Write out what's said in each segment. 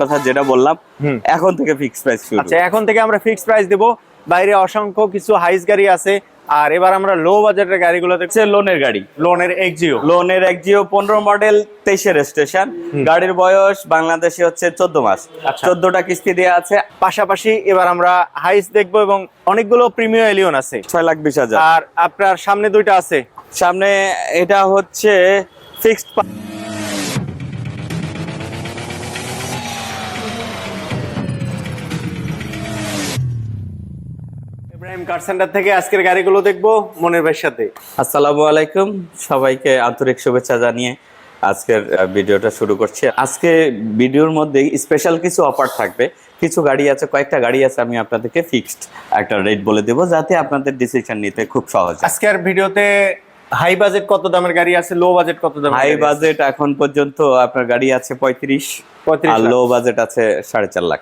কথা যেটা বললাম এখন থেকে ফিক্স প্রাইস শুরু। আচ্ছা এখন থেকে আমরা ফিক্স প্রাইস দেব। বাইরে অসংখ্য কিছু হাইস গাড়ি আছে। আর এবার আমরা লো বাজেটের গাড়িগুলো দেখছি লোনের গাড়ি। লোনের এক্সিও লোনের একজিও পনেরো মডেল তেইশের স্টেশন গাড়ির বয়স বাংলাদেশে হচ্ছে চোদ্দ মাস। আচ্ছা। চোদ্দটা কিস্তি দেওয়া আছে। পাশাপাশি এবার আমরা হাইস দেখব এবং অনেকগুলো প্রিমিয়াম এলিয়ন আছে। ছয় লাখ বিশ হাজার। আর আপনার সামনে দুইটা আছে। সামনে এটা হচ্ছে ফিক্সড ইব্রাহিম কার সেন্টার থেকে আজকের গাড়িগুলো দেখব মনের ভাইয়ের সাথে। আসসালামু আলাইকুম। সবাইকে আন্তরিক শুভেচ্ছা জানিয়ে আজকের ভিডিওটা শুরু করছি। আজকে ভিডিওর মধ্যে স্পেশাল কিছু অফার থাকবে। কিছু গাড়ি আছে কয়েকটা গাড়ি আছে আমি আপনাদেরকে ফিক্সড একটা রেট বলে দেবো যাতে আপনাদের ডিসিশন নিতে খুব সহজ আজকের ভিডিওতে হাই বাজেট কত দামের গাড়ি আছে লো বাজেট কত দামের হাই বাজেট এখন পর্যন্ত আপনার গাড়ি আছে পঁয়ত্রিশ 35 আর। লো বাজেট আছে সাড়ে চার লাখ।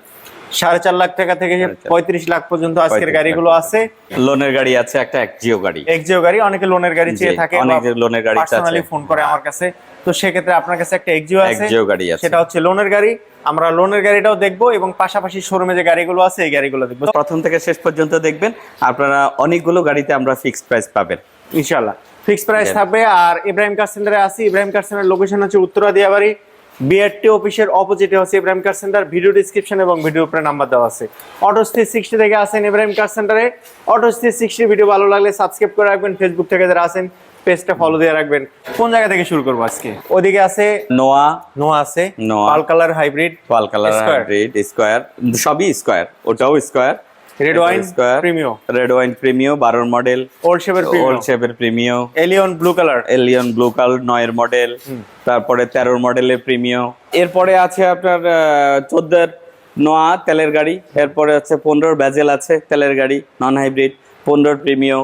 সাড়ে চার লাখ টাকা থেকে পঁয়ত্রিশ লাখ পর্যন্ত আজকের 35 গাড়িগুলো আছে। লোনের গাড়ি আছে একটা একজিও গাড়ি। এক্সিও গাড়ি অনেকে লোনের গাড়ি চেয়ে থাকে অনেকে লোনের গাড়ি পার্সোনালি ফোন করে আমার কাছে। তো সেক্ষেত্রে আপনার কাছে একটা এক্সিও আছে একজিও গাড়ি আছে। সেটা হচ্ছে লোনের গাড়ি। আমরা লোনের গাড়িটাও দেখব এবং পাশাপাশি শোরুমে যে গাড়িগুলো আছে এই গাড়িগুলো দেখব। প্রথম থেকে শেষ পর্যন্ত দেখবেন আপনারা অনেকগুলো গাড়িতে আমরা ফিক্সড প্রাইস পাবেন। ইনশাল্লাহ ফিক্স প্রাইস। থাকবে। আর ইব্রাহিম কার সেন্টারে আছি। ইব্রাহিম কার সেন্টার লোকেশন হচ্ছে উত্তরা দিয়াবাড়ি বিআরটি অফিসের অপোজিটে হচ্ছে Ibrahim car center. Video description এবং ভিডিও উপরে নাম্বার দেওয়া আছে। অটো থ্রি সিক্সটি থেকে আসেন ইব্রাহিম কার সেন্টারে। অটো থ্রি সিক্সটি ভিডিও ভালো লাগলে সাবস্ক্রাইব করে রাখবেন। ফেসবুক থেকে যারা আসেন পেজটা ফলো দিয়ে রাখবেন। কোন জায়গা থেকে শুরু করব আজকে? ওদিকে আছে নোয়া নোয়া আছে। Noah. Pearl colour hybrid pearl colour. Hybrid square সবই স্কোয়ার ওটাও square red wine square Premio red wine Premio বারোর মডেল ওল্ড শেপের ওল্ড প্রিমিও শেপের Premio Allion blue colour Allion blue colour নয়ের মডেল তারপরে তেরোর মডেলের প্রিমিও এরপরে আছে আপনার চোদ্দের নোয়া তেলের গাড়ি এরপরে আছে পনেরোর ব্যাজেল আছে তেলের গাড়ি নন হাইব্রিড পনেরোর প্রিমিও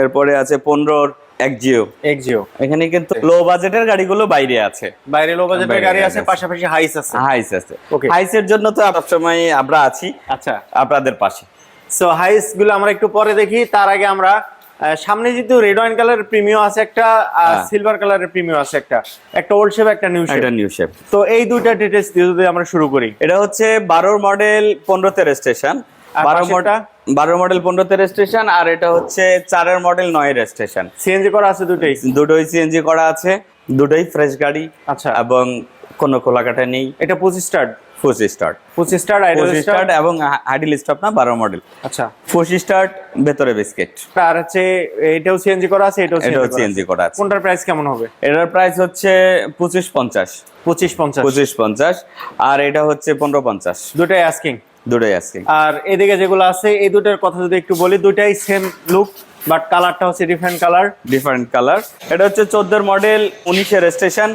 এরপরে আছে পনেরোর একজিও এক্সিও এখানে কিন্তু লো বাজেটের গাড়িগুলো বাইরে আছে। বাইরে লো বাজেটের গাড়ি আছে। পাশাপাশি হাইস আছে। হাইস আছে। Okay. হাইসের জন্য তো সবসময় আমরা আছি। আচ্ছা। আপনাদের পাশে। সো হাইসগুলো আমরা একটু পরে দেখি। তার আগে আমরা সামনে যেহেতু রেড ওয়াইন কালারের প্রিমিয়াম আছে একটা। সিলভার কালারের প্রিমিয়াম আছে একটা। একটা ওল্ড শেপ একটা নিউ শেপ এটা নিউ শেপ তো এই দুইটা ডিটেলস দিয়ে যদি আমরা শুরু করি। এটা হচ্ছে বারোর মডেল পনেরোতে রেজিস্ট্রেশন আর বারো পাশেরটা? মডেল বারো মডেল পনেরোতে রেজিস্ট্রেশন আর এটা হচ্ছে চারের মডেল নয়ের রেজিস্ট্রেশন সিএনজি করা আছে দুটোই? দুটোই সিএনজি করা আছে দুটোই ফ্রেশ গাড়ি আচ্ছা। এবং কোনো কোলাকাটা নেই। এটা পঁচিশ স্টার্ট ফুস স্টার্ট পঁচিশ স্টার্ট আইডল স্টার্ট এবং হাইডিল স্টপ না বারো মডেল আচ্ছা। ফুস স্টার্ট ভেতরে বিস্কিট আর হচ্ছে এটাও সিএনজি করা আছে এটাও সিএনজি করা আছে। কোনটার প্রাইস কেমন হবে? এটার প্রাইস হচ্ছে পঁচিশ পঞ্চাশ। পঁচিশ পঞ্চাশ। পঁচিশ পঞ্চাশ। আর এটা হচ্ছে পনেরো পঞ্চাশ। দুটাই আস্কিং দুটোই আজকে আর এদিকে যেগুলো আছে এই দুটার কথা যদি একটু বলি দুটাই সেম লুক বাট কালারটা হচ্ছে ডিফারেন্ট কালার ডিফারেন্ট কালার এটা হচ্ছে চোদ্দোর মডেল উনিশের স্টেশন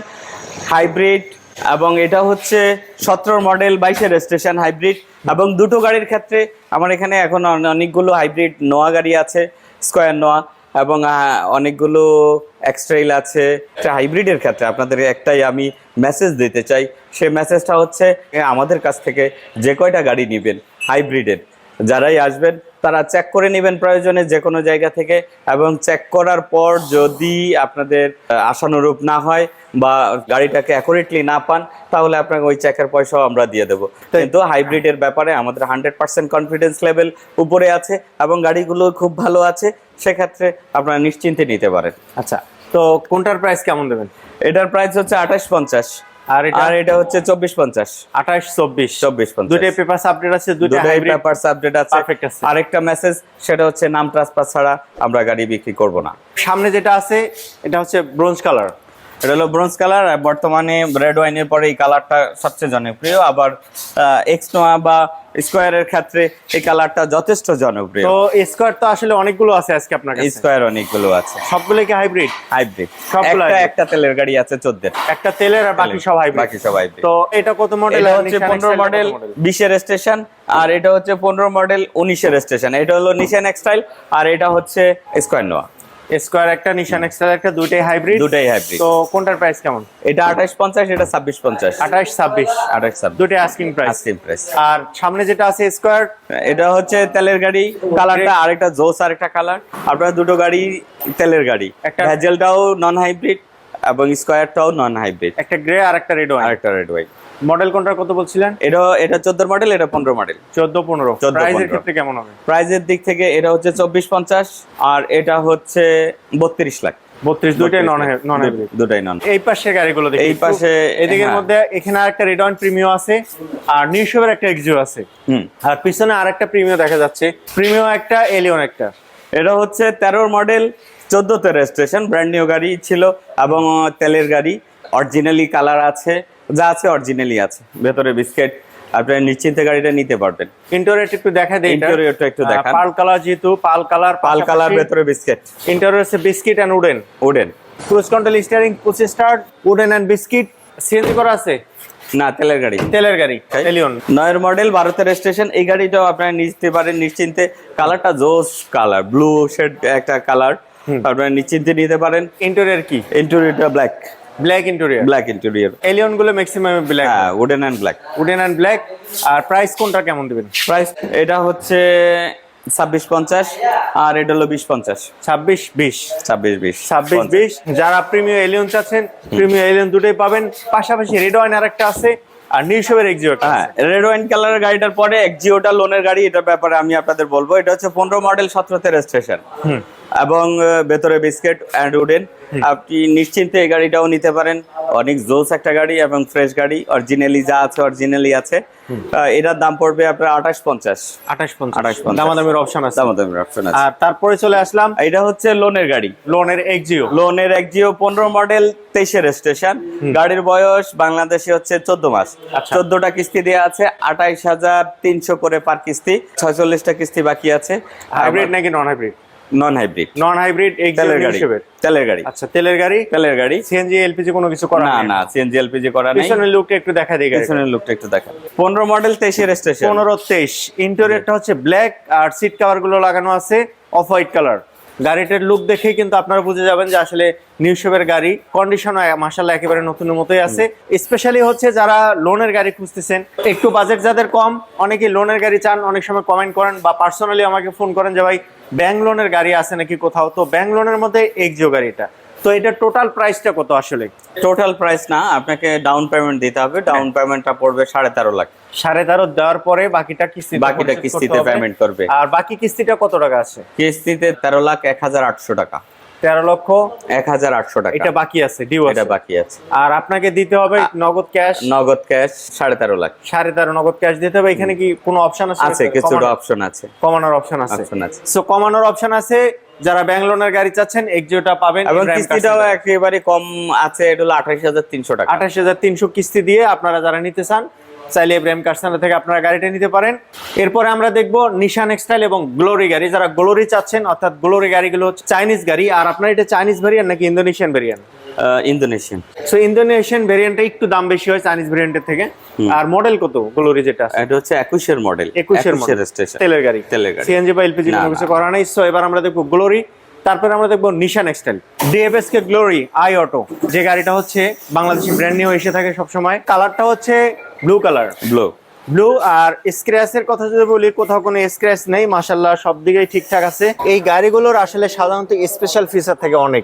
হাইব্রিড এবং এটা হচ্ছে সতেরো মডেল বাইশের স্টেশন হাইব্রিড এবং দুটো গাড়ির ক্ষেত্রে আমার এখানে এখন অনেকগুলো হাইব্রিড নোয়া গাড়ি আছে স্কোয়ার নোয়া এবং অনেকগুলো এক্সট্রাইল আছে। হাইব্রিডের ক্ষেত্রে আপনাদের একটাই আমি মেসেজ দিতে চাই। সে মেসেজটা হচ্ছে আমাদের কাছ থেকে যে কয়টা গাড়ি নেবেন হাইব্রিডের যারাই আসবেন তারা চেক করে নেবেন প্রয়োজনে যে কোনো জায়গা থেকে এবং চেক করার পর যদি আপনাদের আশানুরূপ না হয় বা গাড়িটাকে অ্যাকুরেটলি না পান তাহলে আপনাকে ওই চেকের পয়সাও আমরা দিয়ে দেবো। কিন্তু হাইব্রিডের ব্যাপারে আমাদের হান্ড্রেড পার্সেন্ট কনফিডেন্স লেভেল উপরে আছে এবং গাড়িগুলো খুব ভালো আছে সেক্ষেত্রে আপনারা নিশ্চিন্তে নিতে পারেন। আচ্ছা তো কোনটার প্রাইস কেমন দেবেন? এটার প্রাইস হচ্ছে আঠাশ পঞ্চাশ। আর এটা? আর এটা হচ্ছে চব্বিশ পঞ্চাশ। আঠাশ চব্বিশ। চব্বিশ পঞ্চাশ। দুইটাই পেপার আপডেট আছে দুটো হাইব্রিড পেপারস আপডেট আছে। পারফেক্ট আছে। আরেকটা মেসেজ সেটা হচ্ছে নাম ট্রান্সফার ছাড়া আমরা গাড়ি বিক্রি করব না। সামনে যেটা আছে এটা হচ্ছে ব্রোঞ্জ কালার এটা হলো ব্রোঞ্জ কালার আর বর্তমানে রেড ওয়াইনের পরে এই কালারটা সবচেয়ে জনপ্রিয়। আবার এক্স নোয়া বা স্কোয়ারের ক্ষেত্রে এই কালারটা যথেষ্ট জনপ্রিয়। তো স্কোয়ার তো আসলে অনেকগুলো আছে আজকে আপনার কাছে। স্কোয়ার অনেকগুলো আছে। সবগুলো কি হাইব্রিড হাইব্রিড সবগুলো একটা একটা তেলের গাড়ি আছে চোদ্দের। একটা তেলের আর বাকি সব হাইব্রিড বাকি সব হাইব্রিড তো এটা কত মডেল এটা হচ্ছে পনেরো মডেল বিশের স্টেশন আর এটা হচ্ছে পনেরো মডেল উনিশের স্টেশন এটা হলো নিশান এক্সটাইল আর এটা হচ্ছে স্কোয়ার নোয়া। স্কোয়ার একটা নিশান এক্সেল একটা দুইটাই হাইব্রিড দুটাই হাইব্রিড তো কোনটার প্রাইস কেমন? এটা আঠাশ পঞ্চাশ এটা ছাব্বিশ পঞ্চাশ। আঠাশ ছাব্বিশ। আঠাশ ছাব্বিশ। দুইটাই asking price ice cream press আর সামনে যেটা আছে স্কোয়ার এটা হচ্ছে তেলের গাড়ি। কালারটা আরেকটা জোস আরেকটা কালার। আপনার দুটো গাড়ি তেলের গাড়ি। একটা- ভ্যাজেলটাও নন হাইব্রিড এবং স্কোয়ারটাও নন হাইব্রিড একটা গ্রে আর একটা রেড ওয়াইন আরেকটা রেড ওয়াইট মডেল কোনটা কত বলছিলেন? এটা এটা চোদ্দ মডেল এটা পনেরো মডেল। চোদ্দ পনেরো। 14, প্রাইসের 15 ক্ষেত্রে কেমন হবে? প্রাইজের দিক থেকে এটা হচ্ছে চব্বিশ পঞ্চাশ আর এটা হচ্ছে বত্রিশ লাখ। বত্রিশ দুইটাই নন নন দু- দুটাই নন এই পাশে গাড়িগুলো দেখি। এই পাশে- এদিকের হ্যাঁ। মধ্যে এখানে আরেকটা রেড ওয়ান প্রিমিও আছে আর নিউশোভের একটা এক্সিও আছে। হুম। আর পিছনে আরেকটা প্রিমিও দেখা যাচ্ছে। প্রিমিও একটা এলিয়ন একটা। এটা হচ্ছে তেরোর মডেল চোদ্দতে রেজিস্ট্রেশন ব্র্যান্ড নিউ গাড়ি ছিল এবং তেলের গাড়ি অরিজিনালি কালার আছে। যা আছে অরিজিনালি আছে। ভেতরে বিস্কিট আপনার নিশ্চিন্তে গাড়িটা নিতে পারবেন। ইন্টেরিয়র একটু দেখা দেই Interior-টা একটু দেখান। পাল কালার যেহেতু পাল কালার পাল কালার ভেতরে বিস্কিট ইন্টেরিয়র আছে biscuit and wooden wooden cruise control steering push start wooden and biscuit CNG করা আছে? না তেলের গাড়ি। তেলের গাড়ি এলিয়ন নয়ের মডেল ভারতের রেজিস্ট্রেশন এই গাড়িটাও আপনারা নিতে পারেন নিশ্চিন্তে। কালারটা জোস কালার ব্লু শেড একটা কালার আপনারা নিশ্চিন্তে নিতে পারেন। ইন্টেরিয়র কি? ইন্টেরিয়রটা black black interior black interior এলিয়নগুলো maximum black হ্যাঁ wooden and black wooden and black R price কোনটা কেমন দিবেন? প্রাইস এটা হচ্ছে ছাব্বিশ পঞ্চাশ আর এটা হলো বিশ পঞ্চাশ। ছাব্বিশ বিশ। ছাব্বিশ বিশ ছাব্বিশ বিশ। যারা প্রিমিয়াম এলিয়ন চাচ্ছেন প্রিমিয়াম এলিয়ন দুটোই পাবেন। পাশাপাশি রেড ওয়াইন আর একটা আছে আর নিউশোভের এক্সিও হ্যাঁ রেড ওয়াইন কালারের গাড়িটার পরে এক্সিওটা লোনের গাড়ি এটার ব্যাপারে আমি আপনাদের বলব। এটা হচ্ছে পনেরো মডেল সতেরোতে রেজিস্ট্রেশন এবং ভেতরে বিস্কিট অ্যান্ড উডেন আপনি নিশ্চিন্তে এই গাড়িটাও নিতে পারেন। অনেক জোস একটা গাড়ি এবং ফ্রেশ গাড়ি। অরিজিনালি যা আছে অরিজিনালি আছে। এটার দাম পড়বে আপনার আঠাশ পঞ্চাশ। আঠাশ পঞ্চাশ। দামাদামের অপশন আছে। দামাদামের অপশন আছে। আর তারপরে চলে আসলাম। এটা হচ্ছে লোনের গাড়ি। লোনের এক্সিও লোনের একজিও পনেরো মডেল তেইশে রেজিস্ট্রেশন গাড়ির বয়স বাংলাদেশে হচ্ছে চোদ্দ মাস। আচ্ছা। চোদ্দটা কিস্তি দেওয়া আছে। আঠাইশ হাজার তিনশো করে পার কিস্তি। ছয়চল্লিশটা কিস্তি বাকি আছে। হাইব্রিড নাকি non hybrid non hybrid non hybrid তেলের গাড়ি। তেলের গাড়ি। আচ্ছা তেলের গাড়ি? তেলের গাড়ি। সিএনজি এলপিজি কোনো কিছু করা না না সিএনজি এলপিজি করা নেই। পিছনের লুকটা একটু দেখা দিই পেছনের লুকটা একটু দেখা পনেরো মডেল তেইশে রেজিস্ট্রেশন পনেরো তেইশ। ইন্টেরিয়রটা হচ্ছে ব্ল্যাক আর সিট কভারগুলো লাগানো আছে অফ হোয়াইট কালার গাড়িটার লুক দেখেই কিন্তু আপনারা বুঝে যাবেন যে আসলে নিউ শেপের গাড়ি। কন্ডিশন মাসাল্লাহ একেবারে নতুনের মতোই আছে। স্পেশালি হচ্ছে যারা লোনের গাড়ি খুঁজতেছেন। একটু বাজেট যাদের কম অনেকে লোনের গাড়ি চান অনেক সময় কমেন্ট করেন বা পার্সোনালি আমাকে ফোন করেন যে ভাই ব্যাংক লোনের গাড়ি আছে নাকি কোথাও? তো ব্যাংক লোনের মধ্যে এক্সিও গাড়িটা। তো এটা টোটাল প্রাইসটা কত আসলে? টোটাল প্রাইস না আপনাকে ডাউন পেমেন্ট দিতে হবে। ডাউন পেমেন্টটা পড়বে সাড়ে তেরো লাখ। সাড়ে তেরো দেওয়ার পরে বাকিটা কিস্তি বাকিটা কিস্তিতে পেমেন্ট করবে। আর বাকি কিস্তিটা কত টাকা আছে? কিস্তিতে তেরো লাখ এক হাজার আটশো টাকা। তেরো লক্ষ। এক হাজার আটশো টাকা। এটা বাকি আছে ডিউ এটা বাকি আছে। আর আপনাকে দিতে হবে নগদ ক্যাশ নগদ ক্যাশ সাড়ে তেরো লাখ। সাড়ে তেরো নগদ ক্যাশ দিতে হবে। এখানে কি কোনো অপশন আছে? আছে কিছুটা অপশন আছে। কমানোর অপশন আছে। অপশন আছে। সো কমানোর অপশন আছে। যারা ব্যাংক লোনের গাড়ি চাচ্ছেন এক্সিওটা পাবেন এবং কিস্তিটাও একেবারে কম আছে এটা হলো আঠাশ হাজার তিনশো টাকা। আঠাশ হাজার তিনশো কিস্তি দিয়ে আপনারা যারা নিতে চান চাইলে ইব্রাহিম কারসানা থেকে আপনারা গাড়িটা নিতে পারেন। এরপরে আমরা দেখব নিশান এক্সটাইল এবং গ্লোরি গাড়ি। যারা গ্লোরি চাচ্ছেন অর্থাৎ গ্লোরি গাড়িগুলো চাইনিজ গাড়ি। আর আপনার এটা চাইনিজ ভেরিয়েন্ট নাকি Indonesian variant Indonesian so Indonesian ভেরিয়েন্টটা একটু দাম বেশি হয় চাইনিজ ভেরিয়েন্টের থেকে। আর মডেল কত গ্লোরি যেটা আছে? এটা হচ্ছে একুশের মডেল একুশের মডেল তেলের গাড়ি। তেলের গাড়ি। সিএনজি বা এলপিজি কোনো কিছু করা নাই। সো এবার আমরা দেখব গ্লোরি তারপরে আমরা দেখব Nissan X Trail DFS K Glory i auto যে গাড়িটা হচ্ছে বাংলাদেশি ব্র্যান্ড নিউ এসে থাকে সবসময়। কালারটা হচ্ছে ব্লু কালার ব্লু ব্লু আর স্ক্র্যাচের কথা যদি বলি কোথাও কোনো স্ক্র্যাচ নেই মাশাল্লাহ সব দিকেই ঠিকঠাক আছে। এই গাড়িগুলোর আসলে সাধারণত স্পেশাল ফিচার থাকে অনেক।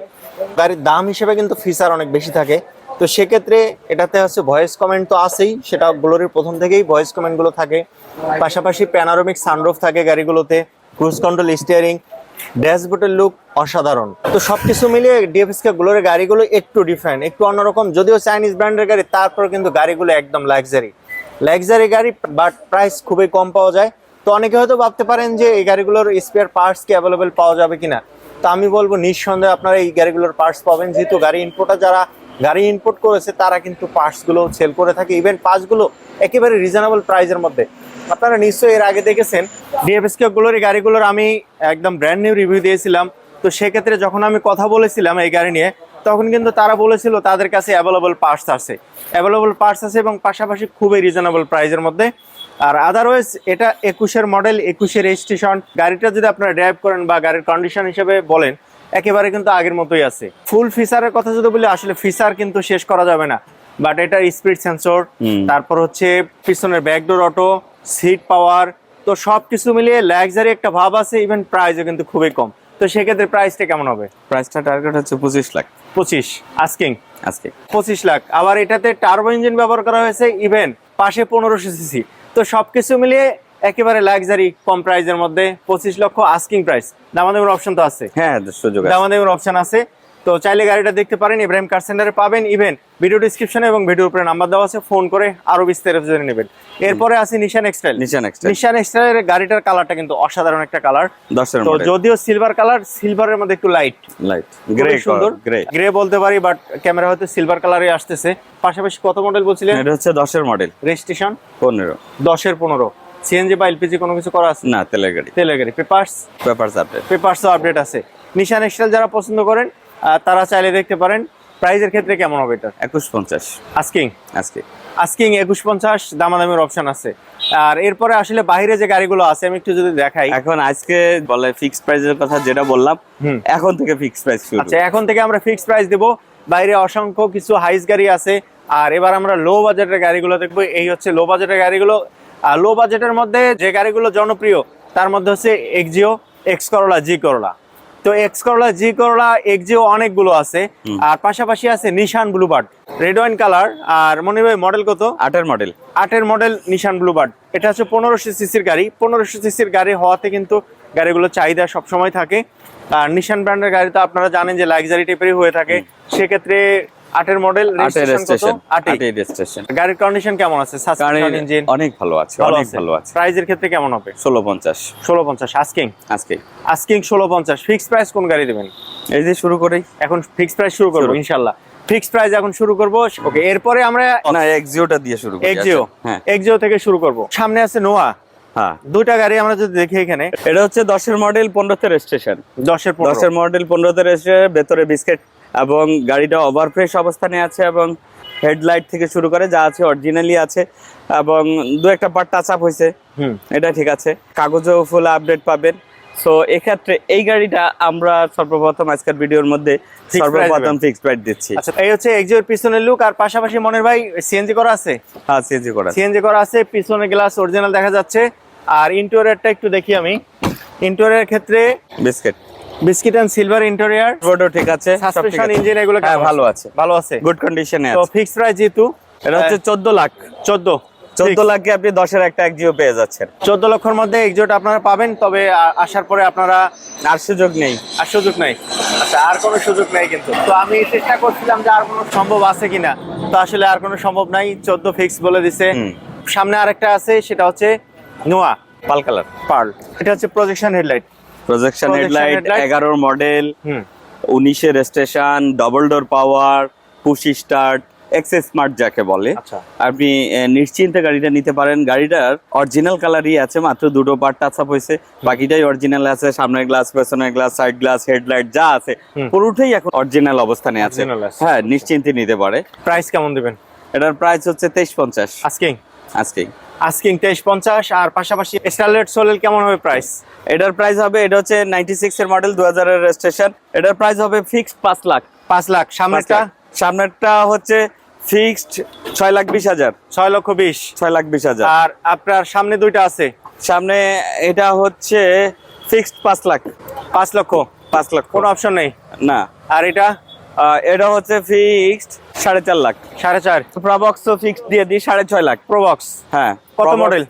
গাড়ির দাম হিসেবে কিন্তু ফিচার অনেক বেশি থাকে। তো সেক্ষেত্রে এটাতে হচ্ছে ভয়েস কমেন্ট তো আছেই সেটা গ্লোরির প্রথম থেকেই ভয়েস কমেন্টগুলো থাকে। পাশাপাশি প্যানারোমিক সানরুফ থাকে গাড়িগুলোতে ক্রুজ কন্ট্রোল স্টিয়ারিং ড্যাশবোর্ডের লুক অসাধারণ। তো সবকিছু মিলিয়ে ডিএফএসকে গ্লোরের গাড়িগুলো একটু ডিফারেন্ট একটু অন্যরকম, যদিও চাইনিজ ব্র্যান্ডের গাড়ি তারপর কিন্তু গাড়িগুলো একদম লাক্সারি লাক্সারি গাড়ি বাট প্রাইস খুবই কম পাওয়া যায়। তো অনেকে হয়তো ভাবতে পারেন যে এই গাড়িগুলোর স্পেয়ার পার্টস কি অ্যাভেলেবেল পাওয়া যাবে কিনা। তো আমি বলব, নিঃসন্দেহে আপনারা এই গাড়িগুলোর পার্টস পাবেন। যেহেতু গাড়ি ইনপোর্টার যারা গাড়ি ইনপোর্ট করেছে, তারা কিন্তু পার্টসগুলো সেল করে থাকে। ইভেন পার্টসগুলো একেবারে রিজনেবল প্রাইসের মধ্যে। আপনারা নিশ্চয়ই এর আগে দেখেছেন ডিএফএসকে গুলোর এই গাড়িগুলোর আমি একদম ব্র্যান্ড নিউ রিভিউ দিয়েছিলাম। তো সেক্ষেত্রে যখন আমি কথা বলেছিলাম এই গাড়ি নিয়ে তখন কিন্তু তারা বলেছিল তাদের কাছে অ্যাভেলেবল পার্টস আছে। অ্যাভেলেবল পার্টস আছে এবং পাশাপাশি খুবই রিজনেবল প্রাইসের মধ্যে। আর আদারওয়াইজ এটা একুশের মডেল একুশের রেজিস্ট্রেশন গাড়িটা যদি আপনারা ড্রাইভ করেন বা গাড়ির কন্ডিশন হিসেবে বলেন একেবারে কিন্তু আগের মতোই আছে। ফুল ফিচারের কথা যদি বলি আসলে ফিচার কিন্তু শেষ করা যাবে না। বাট এটার স্পিড সেন্সর তারপর হচ্ছে পিছনের ব্যাকডোর অটো সিট পাওয়ার তো সবকিছু মিলিয়ে লাক্সারি একটা ভাব আছে ইভেন প্রাইসও কিন্তু খুবই কম। তো সেক্ষেত্রে প্রাইসটা কেমন হবে? প্রাইসটা টার্গেট হচ্ছে পঁচিশ লাখ। পঁচিশ আস্কিং আজকে পঁচিশ লাখ। আবার এটাতে টার্বো ইঞ্জিন ব্যবহার করা হয়েছে ইভেন পাশে পনেরোশো সিসি তো সবকিছু মিলিয়ে একেবারে লাক্সারি কম প্রাইসের মধ্যে পঁচিশ লক্ষ আস্কিং প্রাইস দামাদামের অপশন তো আছে। হ্যাঁ সুযোগ। দামাদামের অপশন আছে। তো চাইলে গাড়িটা দেখতে পারেন ইব্রাহিম কার সেন্টারে পাবেন। ইভেন ভিডিও ডিসক্রিপশনে এবং ভিডিওর উপরে নাম্বার দেওয়া আছে ফোন করে আরও বিস্তারিত জেনে নেবেন। এরপরে আছে নিশান এক্সটাইল নিশান এক্সট্রা নিশান এক্সটাইলের গাড়িটার কালারটা কিন্তু অসাধারণ একটা কালার তো যদিও সিলভার কালার সিলভারের মধ্যে একটু লাইট লাইট গ্রে সুন্দর। গ্রে গ্রে বলতে পারি বাট ক্যামেরা হয়তো সিলভার কালারে আসতেছে। পাশাপাশি কত মডেল বলছিলেন? এটা হচ্ছে দশের মডেল রেজিস্ট্রেশন পনেরো। দশের পনেরো। সিএনজি বা এলপিজি কোনো কিছু করা আছে? না তেলের গাড়ি। তেলের গাড়ি। পেপার্স পেপার আপডেট পেপার্সও আপডেট আছে। নিশান এক্সটাইল যারা পছন্দ করেন তারা চাইলে দেখতে পারেন। প্রাইজের ক্ষেত্রে কেমন হবে এটা? একুশ পঞ্চাশ। আস্কিং? আজকে আস্কিং একুশ পঞ্চাশ দামাদামের অপশন আছে। আর এরপরে আসলে বাইরে যে গাড়িগুলো আছে আমি একটু যদি দেখাই। এখন আজকে বলে ফিক্সড প্রাইসের কথা যেটা বললাম এখন থেকে ফিক্সড প্রাইস শুরু আচ্ছা এখন থেকে আমরা ফিক্সড প্রাইস দেব। বাইরে অসংখ্য কিছু হাইস গাড়ি আছে। আর এবার আমরা লো বাজেটের গাড়িগুলো দেখব। এই হচ্ছে লো বাজেটের গাড়িগুলো। আর লো বাজেটের মধ্যে যে গাড়িগুলো জনপ্রিয় তার মধ্যে হচ্ছে এক্সিও এক্স করলা জি করলা তো এক্স করলা জি করলা এক্সিও অনেকগুলো আছে। আর পাশাপাশি আছে Nissan Bluebird red wine colour আর মনে ভাই মডেল কত? আটের মডেল আটের মডেল নিশান ব্লুবার্ড এটা হচ্ছে পনেরোশো সিসির গাড়ি। পনেরোশো সিসির গাড়ি হওয়াতে কিন্তু গাড়িগুলো চাহিদা সবসময় থাকে। আর নিশান ব্র্যান্ডের গাড়ি তো আপনারা জানেন যে লাক্সারি টাইপেরই হয়ে থাকে। সেক্ষেত্রে আটের মডেল আটে আটের গাড়ির কন্ডিশন কেমন আছে? সাসপেনশন ইঞ্জিন অনেক ভালো আছে অনেক ভালো আছে। প্রাইজের ক্ষেত্রে কেমন হবে? ষোলো পঞ্চাশ। ষোলো পঞ্চাশ আস্কিং আজকে আস্কিং ষোলো পঞ্চাশ। ফিক্সড প্রাইস কোন গাড়ি দেবেন এই যে শুরু করেই এখন ফিক্সড প্রাইস শুরু করব শুরু। ইনশাল্লাহ। ফিক্সড প্রাইস এখন শুরু করব। ওকে এরপরে আমরা না এক্সিওটা দিয়ে শুরু করি এক্সিও আচ্ছা, হ্যাঁ। এক্সিও থেকে শুরু করব। সামনে আছে নোয়া হ্যাঁ। দুইটা গাড়ি আমরা যদি দেখি এখানে। এটা হচ্ছে দশের মডেল পনেরোতে রেজিস্ট্রেশন দশের দশের মডেল পনেরোতে রেজিস্ট্রেশন ভেতরে বিস্কিট এবং গাড়িটা ওভার ফ্রেশ অবস্থানে আছে এবং হেডলাইট থেকে শুরু করে যা আছে অরিজিনালি আছে এবং দু একটা পার্ট টাচ আপ হয়েছে। হুম। এটা ঠিক আছে। কাগজেও ফুল আপডেট পাবেন। সো এক্ষেত্রে এই গাড়িটা আমরা সর্বপ্রথম আজকের ভিডিওর মধ্যে সর্বপ্রথম। ফিক্সড প্রাইস দিচ্ছি। আচ্ছা এই হচ্ছে এক্সিওর পিছনের লুক আর পাশাপাশি মনের ভাই সিএনজি করা আছে? হ্যাঁ সিএনজি করা সিএনজি করা আছে পিছনে গ্লাস অরিজিনাল দেখা যাচ্ছে। আর ইন্টেরিয়রটা একটু দেখি আমি। ইন্টেরিয়রের ক্ষেত্রে biscuit biscuit and silver interior বোর্ডও ঠিক আছে সাসপেনশন ইঞ্জিন এগুলো হ্যাঁ ভালো আছে। ভালো আছে? গুড কন্ডিশনে তো আছে। ফিক্স প্রাইস যেহেতু এটা হচ্ছে চোদ্দ লাখ। চোদ্দ। চোদ্দ লাখে আপনি দশের একটা একজিও পেয়ে যাচ্ছেন। চোদ্দ লক্ষের মধ্যে এক্সিওটা আপনারা পাবেন তবে আসার পরে আপনারা আর সুযোগ নেই। আর সুযোগ নাই। আচ্ছা আর কোনো সুযোগ নাই কিন্তু। তো আমি চেষ্টা করছিলাম যে আর কোনো সম্ভব আছে কিনা। তো আসলে আর কোনো সম্ভব নাই চোদ্দ ফিক্স বলে দিছে। সামনে আরেকটা আছে সেটা হচ্ছে নোয়া। Pearl colour. পার্ল। এটা হচ্ছে প্রজেকশন হেডলাইট প্রজেকশন হেডলাইট এগারোর মডেল উনিশের station double door power push start access smart যাকে বলে। আচ্ছা। আপনি নিশ্চিন্তে গাড়িটা নিতে পারেন। গাড়িটার অরিজিনাল কালারই আছে মাত্র দুটো পার্ট টাচ আপ হয়েছে। বাকিটাই অরিজিনাল আছে সামনের গ্লাস পেছনের গ্লাস সাইড গ্লাস হেডলাইট যা আছে। পুরোটাই এখন অরিজিনাল অবস্থানে আছে। হ্যাঁ নিশ্চিন্তে নিতে পারে। প্রাইস কেমন দিবেন? এটার প্রাইস হচ্ছে তেইশ পঞ্চাশ। আস্কিং আজকে আস্কিং তেইশ পঞ্চাশ আর পাশাপাশি স্টারলেট সোলেল কেমন হবে প্রাইস এটার প্রাইস হবে এটা হচ্ছে নাইনটি সিক্স এর মডেল দু হাজারের রেজিস্ট্রেশন এটার প্রাইস হবে ফিক্সড পাঁচ লাখ। পাঁচ লাখ। সামনেরটা? সামনেরটা হচ্ছে ফিক্সড ছয় লাখ বিশ হাজার। ছয় লক্ষ বিশ। ছয় লাখ বিশ হাজার। আর আপনার সামনে দুইটা আছে? সামনে এটা হচ্ছে ফিক্সড পাঁচ লাখ। পাঁচ লক্ষ? পাঁচ লাখ কোনো অপশন নেই? না। আর এটা? এটা হচ্ছে ফিক্সড সাড়ে চার লাখ। সাড়ে চার। প্রবক্স ফিক্সড দিয়ে দিই সাড়ে ছয় লাখ। প্রোবক্স হ্যাঁ। কত model?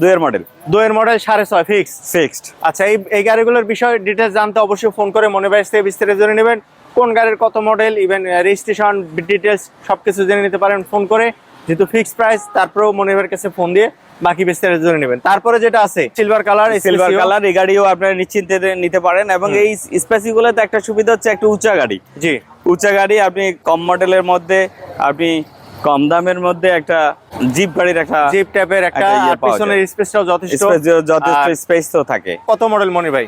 দুয়ের মডেল দুয়ের মডেল সাড়ে ছয় ফিক্স ফিক্সড আচ্ছা এই এই গাড়িগুলোর বিষয়ে ডিটেলস জানতে অবশ্যই ফোন করে মনে বাইস থেকে বিস্তারিত জেনে নেবেন। কোন গাড়ির কত মডেল ইভেন রেজিস্ট্রেশন ডিটেলস সবকিছু জেনে নিতে পারেন ফোন করে। যেহেতু ফিক্সড প্রাইস তারপরেও মনিবের কাছে ফোন দিয়ে বাকি বিস্তারিত জেনে নেবেন। তারপরে যেটা আছে সিলভার কালার সিলভার কালার এই গাড়িও আপনারা নিশ্চিন্তে নিতে পারেন এবং এই স্পেসিগুলোতে একটা সুবিধা হচ্ছে একটা উঁচা গাড়ি। জি। উঁচা গাড়ি আপনি কম মডেলের মধ্যে আপনি কম দামের মধ্যে একটা জিপ গাড়ির একটা জিপ টাইপের একটা ইয়ে পিছনের স্পেসটাও যথেষ্ট। যথেষ্ট স্পেস তো থাকে। কত মডেল মনি ভাই?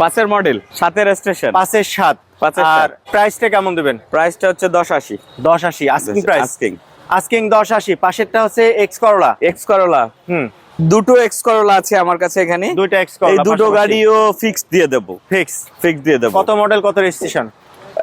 পাঁচের মডেল সাতের স্টেশন পাঁচের সাত। পাঁচের আর। প্রাইসটা কেমন দেবেন? প্রাইসটা হচ্ছে দশ আশি। দশ আশি আস্কিং প্রাইস আস্কিং আস্কিং দশ আশি পাশেরটা হচ্ছে এক্স করলা এক্স করোলা হুম। দুটো এক্স করোলা আছে আমার কাছে এখানে। দুটো এক্স এই দুটো গাড়িও ফিক্স দিয়ে দেবো। ফিক্স ফিক্স দিয়ে দেবো। কত মডেল কত রেজিস্ট্রেশন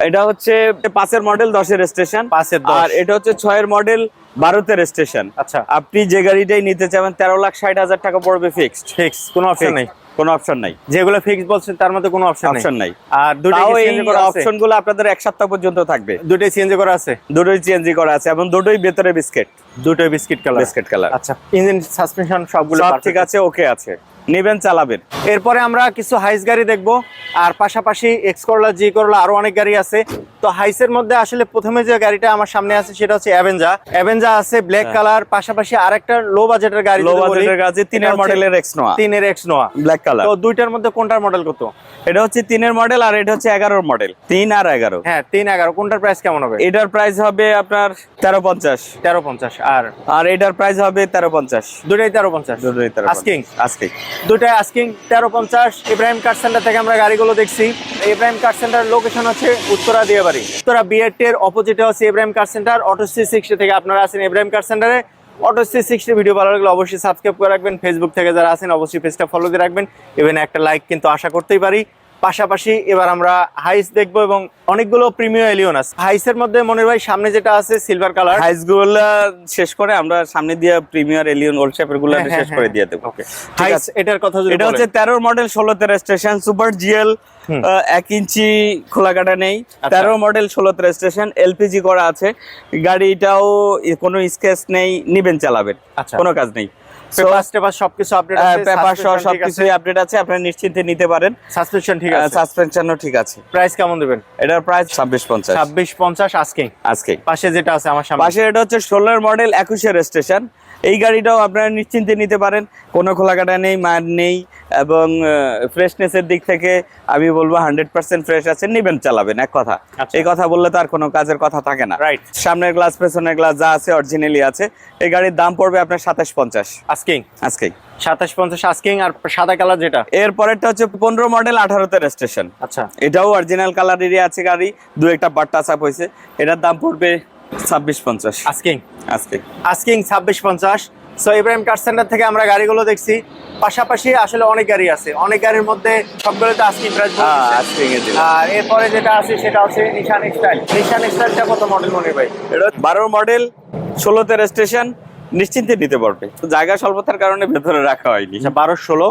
এটা হচ্ছে পাঁচের মডেল দশের স্টেশন পাঁচের। আর এটা হচ্ছে ছয়ের মডেল বারোতের স্টেশন আচ্ছা। আপনি যে গাড়িটাই নিতে চাবেন তেরো লাখ ষাট হাজার টাকা পড়বে ফিক্সড ফিক্স কোনো অপশন নেই। কোনো অপশন নাই। যেগুলো ফিক্স বলছেন তার মধ্যে কোনো অপশন অপশন নাই। আর দুটো করা অপশনগুলো আপনাদের এক সপ্তাহ পর্যন্ত থাকবে। দুটোই সিএনজি করা আছে? দুটোই সিএনজি করা আছে এবং দুটোই ভেতরে বিস্কেট দুটোই বিস্কিট কালার বিস্কিট কালার আচ্ছা ইঞ্জিন সাসপেনশন সবগুলো সব ঠিক আছে ওকে আছে। নেবেন চালাবেন। এরপরে আমরা কিছু হাইস গাড়ি দেখব আর পাশাপাশি এক্স করলা জি করলা আরও অনেক গাড়ি আছে। তো হাইসের মধ্যে আসলে প্রথমে যে গাড়িটা আমার সামনে আছে সেটা হচ্ছে অ্যাভেঞ্জা অ্যাভেঞ্জা আছে ব্ল্যাক কালার পাশাপাশি আরেকটা লো বাজেটের গাড়ি লো বাজেটের এটা তিনের মডেলের এক্স নোয়া তিনের এক্স নোয়া ব্ল্যাক কালার তো দুইটার মধ্যে কোনটার মডেল কত? এটা হচ্ছে তিনের মডেল আর এটা হচ্ছে এগারোর মডেল তিন আর এগারো। হ্যাঁ তিন এগারো। কোনটার প্রাইস কেমন হবে? এটার প্রাইস হবে আপনার তেরো পঞ্চাশ। তেরো পঞ্চাশ। আর? আর এটার প্রাইস হবে তেরো পঞ্চাশ। দুটাই তেরো পঞ্চাশ। দুটোই তেরো আজকে দুটাই আস্কিং তেরো পঞ্চাশ ইব্রাহিম কার সেন্টার থেকে আমরা গাড়িগুলো দেখছি। ইব্রাহিম কার সেন্টার লোকেশন হচ্ছে উত্তরা দিয়াবাড়ি উত্তরা এর অপোজিটে হচ্ছে Ibrahim car centre auto C sixty থেকে আপনারা আছেন ইব্রাহিম কার সেন্টারে অটো সি সিক্সটি ভিডিও ভালো লাগলে অবশ্যই সাবস্ক্রাইব করে রাখবেন। ফেসবুক থেকে যারা আছেন, অবশ্যই পেজটা ফলো দিয়ে রাখবেন। ইভেন একটা লাইক কিন্তু আশা করতেই পারি। পাশাপাশি এবার আমরা হাইস দেখব এবং অনেকগুলো প্রিমিয়াম এলিয়ন আছে হাইসের মধ্যে মনির ভাই সামনে যেটা আছে সিলভার কালার হাইসগুলা শেষ করে আমরা সামনে দিয়ে প্রিমিয়ার এলিয়ন ওল্ড শেপেরগুলো হ্যাঁ, শেষ হ্যাঁ, করে হ্যাঁ। দিয়ে দেবো। হাইস এটার কথা এটা হচ্ছে তেরোর মডেল ষোলোতে স্টেশন সুপার জিএল। এক ইঞ্চি খোলা কাটা নেই। তেরো মডেল ষোলোতে স্টেশন এলপিজি করা আছে। গাড়িটাও কোনো স্কেচ নেই নিবেন চালাবেন। আচ্ছা। কোনো কাজ নেই। পেপার টেপার সবকিছু আপডেট আছে পেপার সহ সবকিছুই আপডেট আছে। আপনি নিশ্চিন্তে নিতে পারেন। সাসপেনশন ঠিক আছে। সাসপেনশনও ঠিক আছে। প্রাইস কেমন দেবেন? এটার প্রাইস ছাব্বিশ পঞ্চাশ। ছাব্বিশ পঞ্চাশ আজকে। আজকে। পাশে যেটা আছে আমার সামনে। পাশে এটা হচ্ছে ষোলোর মডেল একুশের রেজিস্ট্রেশন এই গাড়িটাও আপনারা নিশ্চিন্তে নিতে পারেন। কোনো খোলাকাটা নেই মার নেই এবং ফ্রেশনেসের দিক থেকে আমি বলব হান্ড্রেড পার্সেন্ট ফ্রেশ আছে নিবেন চালাবেন এক কথা। আচ্ছা। এই কথা বললে তো আর কোনো কাজের কথা থাকে না। রাইট সামনের গ্লাস পেছনের গ্লাস যা আছে অরিজিনালি আছে। এই গাড়ির দাম পড়বে আপনার সাতাশ পঞ্চাশ। আজকে আজকেই সাতাশ পঞ্চাশ আজকে আর সাদা কালার যেটা? এর পরেরটা হচ্ছে পনেরো মডেল আঠারোতে রেজিস্ট্রেশন আচ্ছা। এটাও অরিজিনাল কালারেরই আছে গাড়ি। দু একটা বার টাচ আপ হয়েছে। এটার দাম পড়বে ছাব্বিশ পঞ্চাশ। আজকে আজকে আজকে ছাব্বিশ পঞ্চাশ। সো ইব্রাহিম কার সেন্টার থেকে আমরা গাড়িগুলো দেখছি। পাশাপাশি আসলে অনেক গাড়ি আছে। অনেক গাড়ির মধ্যে আজকে প্রাইস হ্যাঁ আর এরপরে যেটা আছে সেটা হচ্ছে নিশান এক্সটাইল নিশান এক্সটাইলটা কত মডেল মনে ভাই? এটা বারো মডেল ষোলোতে রেজিস্ট্রেশন নিশ্চিন্তে নিতে পারবে। তো জায়গা স্বল্পতার কারণে ভেতরে রাখা হয়নি। আচ্ছা বারো ষোলো।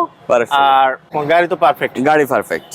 আর গাড়ি তো পারফেক্ট গাড়ি perfect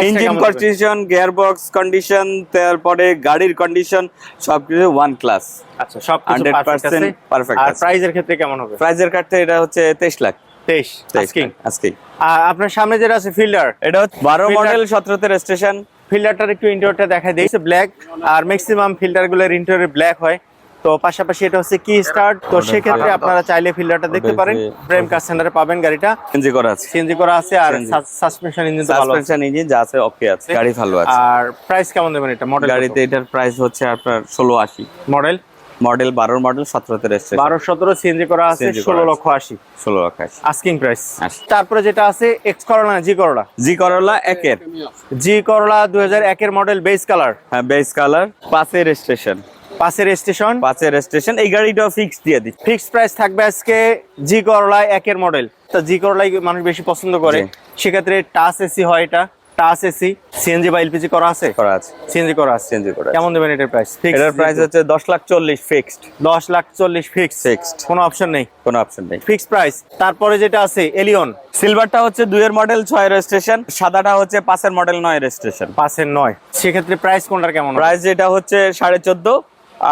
engine condition gear box condition তারপরে গাড়ির কন্ডিশন সবকিছু ওয়ান ক্লাস আচ্ছা সব 100% perfect আর প্রাইজের ক্ষেত্রে কেমন হবে? প্রাইজের কাটতে এটা হচ্ছে তেইশ লাখ। তেইশ আজকে আজকে আর আপনার সামনে যেটা আছে ফিল্ডার এটা হচ্ছে বারো Fielder- মডেল সতেরোতে রেজিস্ট্রেশন ফিল্টারটার একটু ইন্টেরিয়রটা দেখাই দিই। ব্ল্যাক আর ম্যাক্সিমাম ফিল্টারগুলোর ইন্টেরিয়র ব্ল্যাক হয়। তো পাশাপাশি এটা হচ্ছে কি স্টার্ট তো সেক্ষেত্রে আপনারা চাইলে ফিল্টারটা দেখতে পারেন। প্রেম কার সেন্টারে পাবেন গাড়িটা। চেঞ্জ করা আছে। সিএনজি করা আছে আর সাসপেনশন ইঞ্জিন তো ভালো সাসপেনশন ইঞ্জিন যা আছে ওকে আছে। গাড়ি ভালো আছে। আর প্রাইস কেমন দেবেন এটা? মডেল গাড়িতে এটার প্রাইস হচ্ছে আপনার ষোলো আশি। মডেল মডেল বারোর মডেল সতেরোতে রেজিস্ট্রেশন বারো সতেরো সিএনজি করা আছে ষোলো। লক্ষ আশি। ষোলো লাখ আশি। আস্কিং প্রাইস তারপরে যেটা আছে এক্স করোলা জি করোলা জি করলা একের। জি করোলা দুই হাজার একের মডেল বেস কালার হ্যাঁ বেস কালার পাঁচের স্টেশন পাশের স্টেশন। পাঁচের স্টেশন এই গাড়িটাও ফিক্স দিয়ে দিচ্ছি। ফিক্সড প্রাইস থাকবে আজকে জি করলা একের মডেল তো জি করলাই মানুষ বেশি পছন্দ করে। সেক্ষেত্রে টাচ এসি হয় এটা। টাচ এসি সিএনজি বা এলপিজি করা আছে? করা আছে। সিএনজি করা আছে। করা আছে। কেমন দেবেন এটার প্রাইস এটার প্রাইস হচ্ছে দশ লাখ চল্লিশ ফিক্সড দশ লাখ চল্লিশ ফিক্স Fixed. কোনো অপশন নেই? কোনো অপশন নেই। ফিক্স প্রাইস তারপরে যেটা আছে এলিয়ন সিলভারটা হচ্ছে দুইয়ের মডেল ছয় রেজিস্ট্রেশন সাদাটা হচ্ছে পাঁচের মডেল নয় রেজিস্ট্রেশন পাঁচের নয়। সেক্ষেত্রে প্রাইস কোনটার কেমন প্রাইস যেটা হচ্ছে সাড়ে চোদ্দ।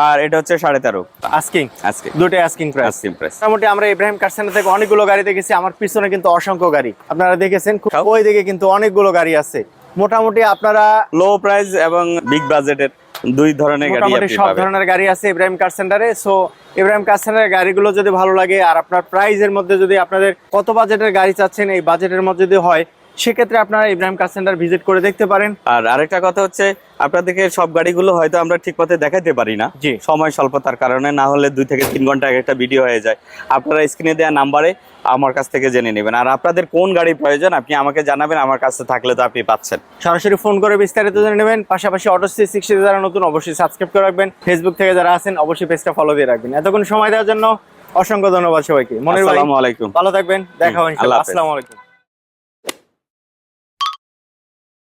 আর এটা হচ্ছে সাড়ে তেরো। আস্কিং আজকে দুটোই আস্কিং প্রাইস আস্কিং প্রাইস মোটামুটি আমরা ইব্রাহিম থেকে অনেকগুলো গাড়ি দেখেছি আমার পিছনে কিন্তু অসংখ্য গাড়ি। আপনারা দেখেছেন ওই দিকে কিন্তু অনেকগুলো গাড়ি আছে। মোটামুটি আপনারা লো প্রাইস এবং বিগ বাজেটের দুই ধরনের গাড়ি সব ধরনের গাড়ি আছে ইব্রাহিম কার সেন্টারে সো ইব্রাহিম কার সেন্টারের গাড়িগুলো যদি ভালো লাগে আর আপনার প্রাইজের মধ্যে যদি আপনাদের কত বাজেটের গাড়ি চাচ্ছেন এই বাজেটের মধ্যে যদি হয় সেক্ষেত্রে আপনারা ইব্রাহিম কার সেন্টার ভিজিট করে দেখতে পারেন। আর আরেকটা কথা হচ্ছে আপনাদেরকে সব গাড়িগুলো হয়তো আমরা ঠিক পথে দেখাতে পারি না। জি। সময় স্বল্পতার কারণে না হলে দুই থেকে তিন ঘণ্টা একটা ভিডিও হয়ে যায়। আপনারা স্ক্রিনে দেওয়া নাম্বারে আমার কাছ থেকে জেনে নেবেন। আর আপনাদের কোন গাড়ি প্রয়োজন আপনি আমাকে জানাবেন আমার কাছে থাকলে তো আপনি পাচ্ছেন। সরাসরি ফোন করে বিস্তারিত জেনে নেবেন। পাশাপাশি অটো সি সিক্সটি যারা নতুন অবশ্যই সাবস্ক্রাইব করে রাখবেন। ফেসবুক থেকে যারা আছেন অবশ্যই পেজটা ফলো দিয়ে রাখবেন। এতক্ষণ সময় দেওয়ার জন্য অসংখ্য ধন্যবাদ সবাইকে। মনে আলাইকুম। ভালো থাকবেন। দেখা হাফেজ। আসসালামু আলাইকুম।